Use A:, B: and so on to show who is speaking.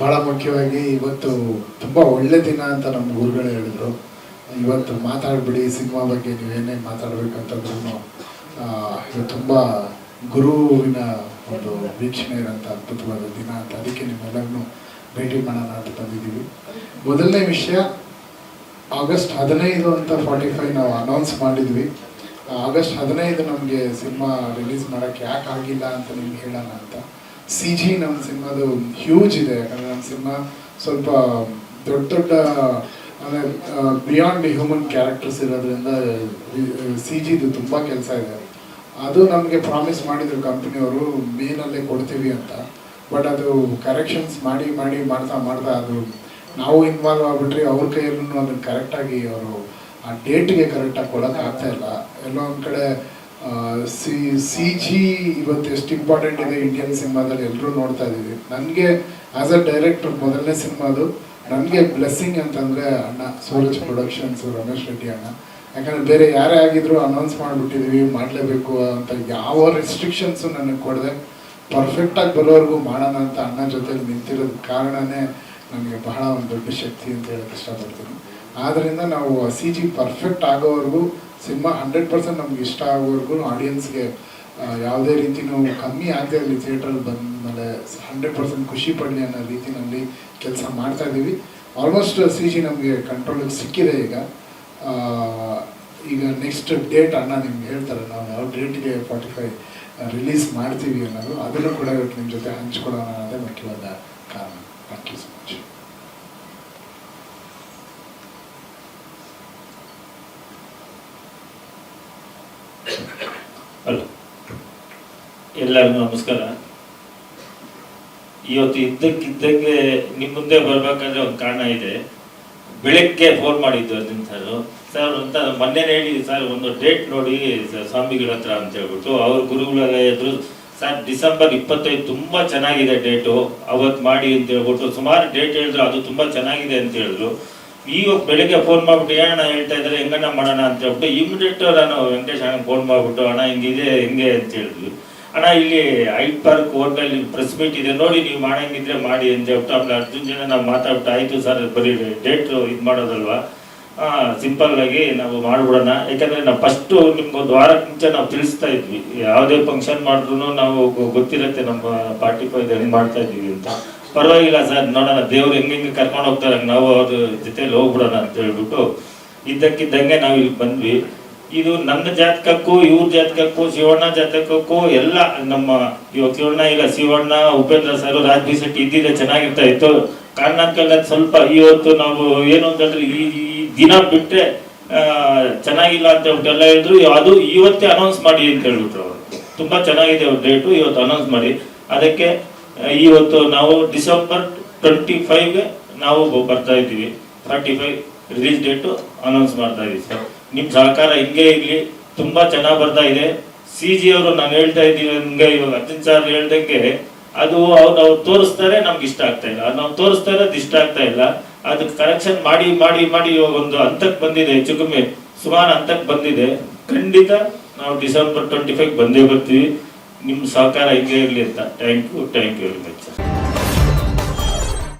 A: ಬಹಳ ಮುಖ್ಯವಾಗಿ ಇವತ್ತು ತುಂಬ ಒಳ್ಳೆ ದಿನ ಅಂತ ನಮ್ಮ ಗುರುಗಳು ಹೇಳಿದ್ರು. ಇವತ್ತು ಮಾತಾಡ್ಬಿಡಿ, ಸಿನಿಮಾ ಬಗ್ಗೆ ನೀವೇನೇ ಮಾತಾಡಬೇಕಂತಂದ್ರೂ ಇದು ತುಂಬ ಗುರುವಿನ ಒಂದು ವೀಕ್ಷಣೆ ಇರೋಂಥ ಅದ್ಭುತವಾದ ದಿನ ಅಂತ ಅದಕ್ಕೆ ನಿಮ್ಮೆಲ್ಲರನ್ನು ಭೇಟಿ ಮಾಡೋಣ ಅಂತ ಬಂದಿದ್ದೀವಿ. ಮೊದಲನೇ ವಿಷಯ, ಆಗಸ್ಟ್ ಹದಿನೈದು ಅಂತ ಫಾರ್ಟಿ ಫೈವ್ ನಾವು ಅನೌನ್ಸ್ ಮಾಡಿದ್ವಿ. ಆಗಸ್ಟ್ ಹದಿನೈದು ನಮಗೆ ಸಿನಿಮಾ ರಿಲೀಸ್ ಮಾಡೋಕ್ಕೆ ಯಾಕೆ ಆಗಿಲ್ಲ ಅಂತ ನಿಮ್ಗೆ ಹೇಳೋಣ ಅಂತ. ಸಿ ಜಿ ನಮ್ಮ ಸಿನಿಮಾದು ಹ್ಯೂಜ್ ಇದೆ, ಯಾಕಂದರೆ ಸಿನಿಮಾ ಸ್ವಲ್ಪ ದೊಡ್ಡ ದೊಡ್ಡ, ಅಂದರೆ ಬಿಯಾಂಡ್ ಹ್ಯೂಮನ್ ಕ್ಯಾರೆಕ್ಟರ್ಸ್ ಇರೋದ್ರಿಂದ ಸಿ ಜಿದು ತುಂಬ ಕೆಲಸ ಇದೆ. ಅದು ನಮಗೆ ಪ್ರಾಮಿಸ್ ಮಾಡಿದರು ಕಂಪ್ನಿಯವರು ಮೇನಲ್ಲೇ ಕೊಡ್ತೀವಿ ಅಂತ. ಬಟ್ ಅದು ಕರೆಕ್ಷನ್ಸ್ ಮಾಡಿ ಮಾಡಿ, ಮಾಡ್ತಾ ಮಾಡ್ತಾ ಅದು ನಾವು ಇನ್ವಾಲ್ವ್ ಆಗ್ಬಿಟ್ರಿ ಅವ್ರ ಕೈಯಲ್ಲೂ ಅದನ್ನು ಕರೆಕ್ಟಾಗಿ ಅವರು ಆ ಡೇಟ್ಗೆ ಕರೆಕ್ಟಾಗಿ ಕೊಡೋಕೆ ಆಗ್ತಾ ಇಲ್ಲ. ಎಲ್ಲೋ ಒಂದು ಕಡೆ ಸಿ ಸಿ ಜಿ ಇವತ್ತು ಎಷ್ಟು ಇಂಪಾರ್ಟೆಂಟ್ ಇದೆ ಇಂಡಿಯನ್ ಸಿನಿಮಾದಲ್ಲಿ ಎಲ್ಲರೂ ನೋಡ್ತಾ ಇದ್ದೀವಿ. ನನಗೆ ಆ್ಯಸ್ ಅ ಡೈರೆಕ್ಟರ್ ಮೊದಲನೇ ಸಿನಿಮಾದು ನನಗೆ ಬ್ಲೆಸ್ಸಿಂಗ್ ಅಂತಂದರೆ ಅಣ್ಣ, ಸೂರಜ್ ಪ್ರೊಡಕ್ಷನ್ಸ್ ರಮೇಶ್ ರೆಡ್ಡಿ ಅಣ್ಣ. ಯಾಕಂದರೆ ಬೇರೆ ಯಾರೇ ಆಗಿದ್ರು ಅನೌನ್ಸ್ ಮಾಡಿಬಿಟ್ಟಿದ್ವಿ, ಮಾಡಲೇಬೇಕು ಅಂತ ಯಾವ ರೆಸ್ಟ್ರಿಕ್ಷನ್ಸು ನನಗೆ ಕೊಡದೆ ಪರ್ಫೆಕ್ಟಾಗಿ ಬರೋವರೆಗೂ ಮಾಡೋಣ ಅಂತ ಅಣ್ಣ ಜೊತೆಲಿ ನಿಂತಿರೋದು ಕಾರಣನೇ ನನಗೆ ಬಹಳ ಒಂದು ದೊಡ್ಡ ಶಕ್ತಿ ಅಂತ ಹೇಳೋಕ್ಕೆ ಇಷ್ಟಪಡ್ತೀನಿ. ಆದ್ದರಿಂದ ನಾವು ಸಿ ಜಿ ಪರ್ಫೆಕ್ಟ್ ಆಗೋವರೆಗೂ ಸಿನಿಮಾ ಹಂಡ್ರೆಡ್ ಪರ್ಸೆಂಟ್ ನಮ್ಗೆ ಇಷ್ಟ ಆಗೋವರೆಗೂ ಆಡಿಯನ್ಸ್ಗೆ ಯಾವುದೇ ರೀತಿ ನಾವು ಕಮ್ಮಿ ಆಗದೆ ಅಲ್ಲಿ ಥಿಯೇಟ್ರಲ್ಲಿ ಬಂದಮೇಲೆ ಹಂಡ್ರೆಡ್ ಪರ್ಸೆಂಟ್ ಖುಷಿ ಪಡಲಿ ಅನ್ನೋ ರೀತಿಯಲ್ಲಿ ಕೆಲಸ ಮಾಡ್ತಾ ಇದ್ದೀವಿ. ಆಲ್ಮೋಸ್ಟ್ ಸಿ ಜಿ ನಮಗೆ ಕಂಟ್ರೋಲಿಗೆ ಸಿಕ್ಕಿದೆ ಈಗ. ಈಗ ನೆಕ್ಸ್ಟ್ ಡೇಟ್ ಅಣ್ಣ ನಿಮ್ಗೆ ಹೇಳ್ತಾರೆ, ನಾವು ಯಾವ ಡೇಟ್ಗೆ ಫಾರ್ಟಿ ಫೈವ್ ರಿಲೀಸ್ ಮಾಡ್ತೀವಿ ಅನ್ನೋದು. ಅದನ್ನು ಕೂಡ ಇವತ್ತು ನಿಮ್ಮ ಜೊತೆ ಹಂಚ್ಕೊಳ್ಳೋಣ ಅನ್ನೋದೇ ಮುಖ್ಯವಾದ ಕಾರಣ. Thank you so much
B: hello ಎಲ್ಲರಿಗೂ ನಮಸ್ಕಾರ. ಇವತ್ತು ಇದ್ದಕ್ಕಿದ್ದಂಗೆ ನಿಮ್ಮ ಮುಂದೆ ಬರ್ಬೇಕಂದ್ರೆ ಒಂದು ಕಾರಣ ಇದೆ. ಬೆಳಗ್ಗೆ ಫೋನ್ ಮಾಡಿದ್ದು ಅರ್ಜುನ್ ಸರ್ ಸರ್ ಅಂತ ಮೊನ್ನೆ ಹೇಳಿ ಸರ್ ಒಂದು ಡೇಟ್ ನೋಡಿ ಸ್ವಾಮಿಗಳ ಹತ್ರ ಅಂತ ಹೇಳ್ಬಿಟ್ಟು ಅವ್ರ ಗುರುಗಳೆಲ್ಲ ಎದ್ರು ಸರ್ ಡಿಸೆಂಬರ್ ಇಪ್ಪತ್ತೈದು ತುಂಬಾ ಚೆನ್ನಾಗಿದೆ ಡೇಟು ಅವತ್ತು ಮಾಡಿ ಅಂತ ಹೇಳ್ಬಿಟ್ಟು ಸುಮಾರು ಡೇಟ್ ಹೇಳಿದ್ರು, ಅದು ತುಂಬಾ ಚೆನ್ನಾಗಿದೆ ಅಂತ ಹೇಳಿದ್ರು. ಈಗ ಬೆಳಿಗ್ಗೆ ಫೋನ್ ಮಾಡ್ಬಿಟ್ಟು ಏನಣ್ಣ ಹೇಳ್ತಾ ಇದ್ದಾರೆ, ಹೆಂಗಣ್ಣ ಮಾಡೋಣ? ಅಂತ ಹೇಳ್ಬಿಟ್ಟು ಇಮಿಡಿಯೇಟ್ ನಾನು ವೆಂಕಟೇಶ್ ಅಣ್ಣ ಫೋನ್ ಮಾಡ್ಬಿಟ್ಟು, ಅಣ್ಣ ಹಿಂಗಿದೆ ಹೆಂಗೆ ಅಂತ ಹೇಳಿದ್ವಿ. ಅಣ್ಣ, ಇಲ್ಲಿ ಐಟ್ ಪಾರ್ಕ್ ಹೋಟೆಲ್ ಪ್ರೆಸ್ ಮೀಟ್ ಇದೆ. ನೋಡಿ, ನೀವು ಮಾಡಂಗಿದ್ರೆ ಮಾಡಿ ಅಂತ ಹೇಳ್ಬಿಟ್ಟು ಆಮೇಲೆ ಅರ್ಜುನ್ ಜನ ನಾವು ಮಾತಾಡ್ಬಿಟ್ಟು, ಆಯ್ತು ಸರ್, ಬರೀ ಡೇಟ್ ಇದು ಮಾಡೋದಲ್ವಾ? ಸಿಂಪಲ್ ಆಗಿ ನಾವು ಮಾಡ್ಬಿಡೋಣ. ಯಾಕಂದ್ರೆ ನಾವು ಫಸ್ಟ್ ನಿಮ್ಗೆ ಒಂದು ವಾರ ಮುಂಚೆ ನಾವು ತಿಳಿಸ್ತಾ ಇದ್ವಿ. ಯಾವುದೇ ಫಂಕ್ಷನ್ ಮಾಡಿದ್ರು ನಾವು ಗೊತ್ತಿರತ್ತೆ ನಮ್ಮ ಪಾರ್ಟಿ ಫೈವ್ ಹೆಂಗ್ ಮಾಡ್ತಾ ಇದೀವಿ ಅಂತ. ಪರವಾಗಿಲ್ಲ ಸರ್, ನೋಡೋಣ, ದೇವ್ರು ಹೆಂಗ್ ಹೆಂಗೆ ಕರ್ಕೊಂಡು ಹೋಗ್ತಾರೆ, ನಾವು ಅದ್ರ ಜೊತೆಲಿ ಹೋಗ್ಬಿಡೋಣ ಅಂತ ಹೇಳ್ಬಿಟ್ಟು ಇದ್ದಕ್ಕಿದ್ದಂಗೆ ನಾವು ಇಲ್ಲಿ ಬಂದ್ವಿ. ಇದು ನನ್ನ ಜಾತಕಕ್ಕೂ, ಇವ್ರ ಜಾತಕಕ್ಕೂ, ಶಿವಣ್ಣ ಜಾತಕಕ್ಕೂ ಎಲ್ಲ ನಮ್ಮ ಇವಾಗ ಶಿವಣ್ಣ ಇಲ್ಲ, ಶಿವಣ್ಣ, ಉಪೇಂದ್ರ ಸರ್, ರಾಜ್ಬಿ ಶೆಟ್ಟಿ ಇದ್ದಿದ್ದೆ ಚೆನ್ನಾಗಿರ್ತಾ ಇತ್ತು. ಕಾರಣಕ್ಕಲ್ಲ ಸ್ವಲ್ಪ ಇವತ್ತು ನಾವು ಏನು ಅಂತಂದ್ರೆ ಈ ದಿನ ಬಿಟ್ಟರೆ ಚೆನ್ನಾಗಿಲ್ಲ ಅಂತ ಹೇಳ್ಬಿಟ್ಟು ಹೇಳಿದ್ರು, ಅದು ಇವತ್ತೇ ಅನೌನ್ಸ್ ಮಾಡಿ ಅಂತ ಹೇಳ್ಬಿಟ್ರು ಅವರು. ತುಂಬಾ ಚೆನ್ನಾಗಿದೆ ಡೇಟು ಇವತ್ತು ಅನೌನ್ಸ್ ಮಾಡಿ. ಅದಕ್ಕೆ ಇವತ್ತು ನಾವು ಡಿಸೆಂಬರ್ ಟ್ವೆಂಟಿ ಫೈವ್ಗೆ ನಾವು ಬರ್ತಾ ಇದ್ದೀವಿ. Thirty five release date announce ಮಾಡ್ತಾ ಇದ್ದೀವಿ ಸರ್. ನಿಮ್ಮ ಸಹಕಾರ ಹಿಂಗೆ ಇರಲಿ, ತುಂಬ ಚೆನ್ನಾಗಿ ಬರ್ತಾ ಇದೆ. ಸಿ ಜಿ ಅವರು ನಾನು ಹೇಳ್ತಾ ಇದ್ದೀವಿ ಹಂಗೆ ಇವಾಗ ಅರ್ಜುನ್ ಸರ್ ಹೇಳ್ದಂಗೆ, ಅದು ಅವ್ರು ಅವ್ರು ತೋರಿಸ್ತಾರೆ, ನಮ್ಗೆ ಇಷ್ಟ ಆಗ್ತಾ ಇಲ್ಲ. ಅದು ನಾವು ತೋರಿಸ್ತಾ ಇರೋದು ಇಷ್ಟ ಆಗ್ತಾ ಇಲ್ಲ. ಅದಕ್ಕೆ ಕರೆಕ್ಷನ್ ಮಾಡಿ ಮಾಡಿ ಮಾಡಿ ಇವಾಗ ಒಂದು ಹಂತಕ್ಕೆ ಬಂದಿದೆ, ಹೆಚ್ಚು ಕಮ್ಮಿ ಸುಮಾರು ಹಂತಕ್ಕೆ ಬಂದಿದೆ. ಖಂಡಿತ ನಾವು ಡಿಸೆಂಬರ್ ಟ್ವೆಂಟಿ ಫೈವ್ ಬಂದೇ ಬರ್ತೀವಿ. ನಿಮ್ಮ ಸಹಕಾರ ಹಿಂಗೆ ಇರಲಿ ಅಂತ. Thank you thank you very much